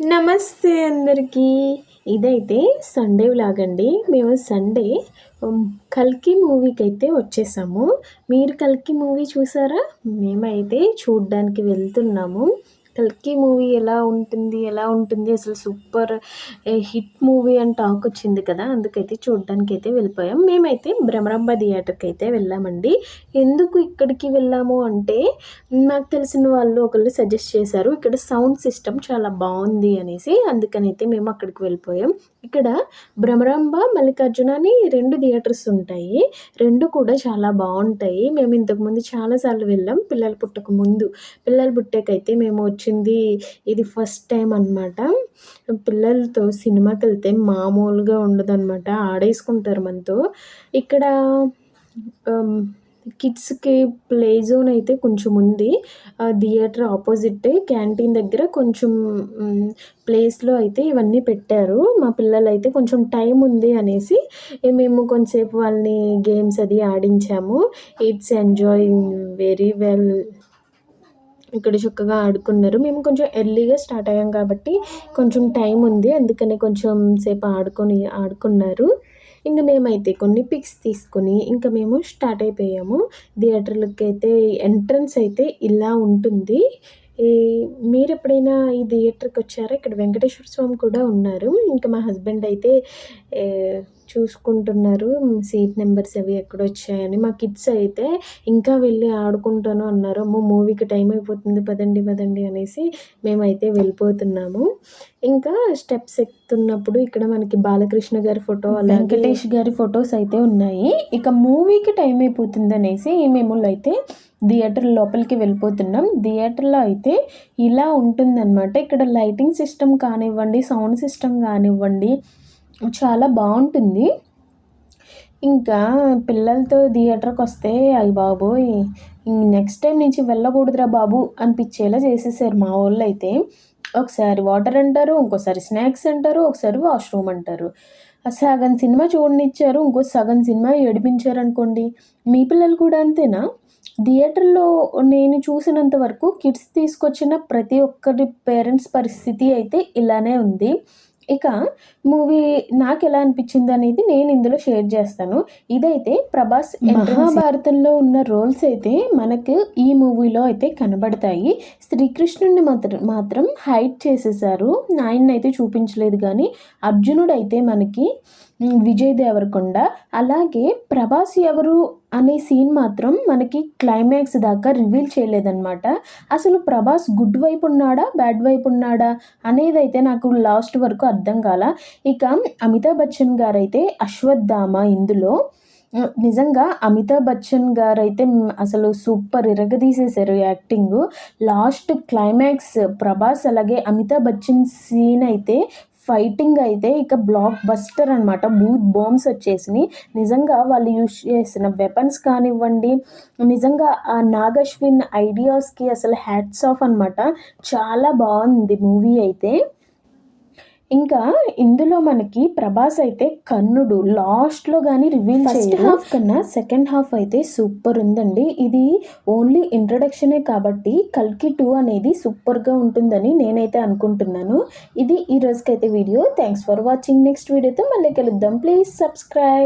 నమస్తే అందరికీ. ఇదైతే సండే వ్లాగ్ అండి మేము సండే కల్కి మూవీకి అయితే వచ్చేసాము. మీరు కల్కి మూవీ చూసారా? మేమైతే చూడ్డానికి వెళ్తున్నాము. కల్కి మూవీ ఎలా ఉంటుంది ఎలా ఉంటుంది? అసలు సూపర్ హిట్ మూవీ అని టాక్ వచ్చింది కదా అందుకైతే చూడడానికి అయితే వెళ్ళిపోయాం. మేమైతే భ్రమరంబ థియేటర్కి అయితే వెళ్ళామండి. ఎందుకు ఇక్కడికి వెళ్ళాము అంటే నాకు తెలిసిన వాళ్ళు ఒకళ్ళు సజెస్ట్ చేశారు ఇక్కడ సౌండ్ సిస్టమ్ చాలా బాగుంది అనేసి అందుకని అయితే మేము అక్కడికి వెళ్ళిపోయాం. ఇక్కడ భ్రమరాంబ మల్లికార్జున అని రెండు థియేటర్స్ ఉంటాయి. రెండు కూడా చాలా బాగుంటాయి. మేము ఇంతకుముందు చాలాసార్లు వెళ్ళాం. పిల్లలు పుట్టక ముందు. పిల్లలు పుట్టాకైతే మేము వచ్చింది ఇది ఫస్ట్ టైం అనమాట పిల్లలతో సినిమాకి వెళ్తే మామూలుగా ఉండదన్నమాట. ఆడేసుకుంటారు మనతో. ఇక్కడ um, కిడ్స్కి ప్లే జోన్ అయితే కొంచెం ఉంది. థియేటర్ ఆపోజిట్ క్యాంటీన్ దగ్గర కొంచెం ప్లేస్లో అయితే ఇవన్నీ పెట్టారు. మా పిల్లలు అయితే కొంచెం టైం ఉంది అనేసి మేము కొంతసేపు వాళ్ళని గేమ్స్ అది ఆడించాము. It's enjoy very well. ఇక్కడ చక్కగా ఆడుకున్నారు. మేము కొంచెం ఎర్లీగా స్టార్ట్ అయ్యాం కాబట్టి కొంచెం టైం ఉంది. అందుకనే కొంచెం సేపు ఆడుకొని ఆడుకున్నారు. ఇంకా మేమైతే కొన్ని పిక్స్ తీసుకొని ఇంకా మేము స్టార్ట్ అయిపోయాము. థియేటర్లకి అయితే ఎంట్రన్స్ అయితే ఇలా ఉంటుంది. ఈ మీరు ఎప్పుడైనా ఈ థియేటర్కి వచ్చారా? ఇక్కడ వెంకటేశ్వర స్వామి కూడా ఉన్నారు. ఇంకా మా హస్బెండ్ అయితే చూసుకుంటున్నారు. సీట్ నెంబర్స్ అవి ఎక్కడ వచ్చాయని. మా కిడ్స్ అయితే ఇంకా వెళ్ళి ఆడుకుంటాను అన్నారు. అమ్మో మూవీకి టైం అయిపోతుంది. పదండి పదండి అనేసి మేమైతే వెళ్ళిపోతున్నాము. ఇంకా స్టెప్స్ ఎక్కుతున్నప్పుడు ఇక్కడ మనకి బాలకృష్ణ గారి ఫోటో వెంకటేష్ గారి ఫొటోస్ అయితే ఉన్నాయి. ఇక మూవీకి టైం అయిపోతుంది అనేసి మేము అయితే థియేటర్ లోపలికి వెళ్ళిపోతున్నాం. థియేటర్లో అయితే ఇలా ఉంటుందన్నమాట. ఇక్కడ లైటింగ్ సిస్టమ్ కానివ్వండి సౌండ్ సిస్టమ్ కానివ్వండి చాలా బాగుంటుంది. ఇంకా పిల్లలతో థియేటర్కి వస్తే అయ్యి బాబోయ్ నెక్స్ట్ టైం నుంచి వెళ్ళకూడదురా బాబు అనిపించేలా చేసేసారు మా వాళ్ళు అయితే ఒకసారి వాటర్ అంటారు ఇంకోసారి స్నాక్స్ అంటారు ఒకసారి వాష్రూమ్ అంటారు. సగం సినిమా చూడనిచ్చారు ఇంకో సగం సినిమా ఏడిపించారు అనుకోండి. మీ పిల్లలు కూడా అంతేనా? థియేటర్లో నేను చూసినంత వరకు కిడ్స్ తీసుకొచ్చిన ప్రతి ఒక్కరి పేరెంట్స్ పరిస్థితి అయితే ఇలానే ఉంది. ఇక మూవీ నాకు ఎలా అనిపించింది అనేది నేను ఇందులో షేర్ చేస్తాను. ఇదైతే ప్రభాస్ మహాభారతంలో ఉన్న రోల్స్ అయితే మనకు ఈ మూవీలో అయితే కనబడతాయి. శ్రీకృష్ణుడిని మాత్రం మాత్రం హైట్ చేసేసారు. నాయన్ని అయితే చూపించలేదు కానీ అర్జునుడు అయితే మనకి విజయ్ దేవరకొండ. అలాగే ప్రభాస్ ఎవరు అనే సీన్ మాత్రం మనకి క్లైమాక్స్ దాకా రివీల్ చేయలేదన్నమాట. అసలు ప్రభాస్ గుడ్ వైపు ఉన్నాడా బ్యాడ్ వైపు ఉన్నాడా అనేది అయితే నాకు లాస్ట్ వరకు అర్థం కాల. ఇక అమితాబ్ బచ్చన్ గారు అయితే అశ్వత్థామ ఇందులో. నిజంగా అమితాబ్ బచ్చన్ గారు అయితే అసలు సూపర్ ఇరగదీసేశారు యాక్టింగ్ లాస్ట్ క్లైమాక్స్ ప్రభాస్ అలాగే అమితాబ్ బచ్చన్ సీన్ అయితే ఫైటింగ్ అయితే ఇక బ్లాక్ బస్టర్ అనమాట బూత్ బాంబ్స్ వచ్చేసినాయి. నిజంగా వాళ్ళు యూజ్ చేసిన వెపన్స్ కానివ్వండి నిజంగా ఆ నాగశ్విన్ ఐడియాస్కి అసలు హ్యాట్స్ ఆఫ్ అనమాట చాలా బాగుంది మూవీ అయితే. ఇంకా ఇందులో మనకి ప్రభాస్ అయితే కన్నుడు లాస్ట్లో కానీ రివీల్ ఫస్ట్ హాఫ్ కన్నా సెకండ్ హాఫ్ అయితే సూపర్ ఉందండి. ఇది ఓన్లీ ఇంట్రడక్షనే కాబట్టి కల్కి టూ అనేది సూపర్గా ఉంటుందని నేనైతే అనుకుంటున్నాను. ఇది ఈ రోజుకైతే video thanks for watching next వీడియోతో మళ్ళీ కలుద్దాం. Please subscribe